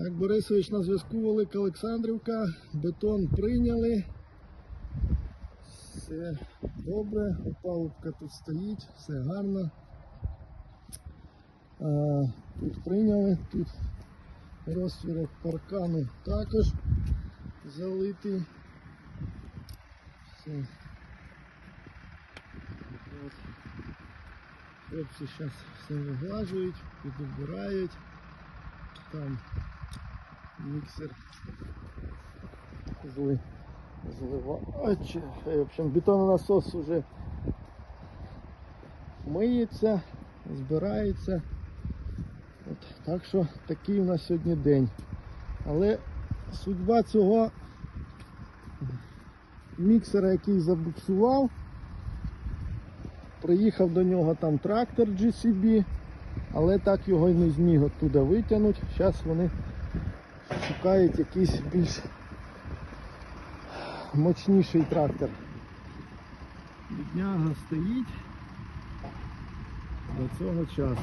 Так, Борисович на зв'язку Велика Олександрівка. Бетон прийняли. Все добре, опалубка тут стоїть, все гарно. А, тут прийняли, тут розтвірок паркану також залитий. Все. Хлопці зараз все виглажують, підбирають. Там міксер зли, зливач. В общем, бетононасос уже миється, збирається. От, так що такий у нас сьогодні день. Але судьба цього міксера, який забуксував, приїхав до нього там трактор GCB, але так його й не зміг оттуда витягнути. Зараз вони шукають якийсь більш мощніший трактор. Бідняга стоїть до цього часу.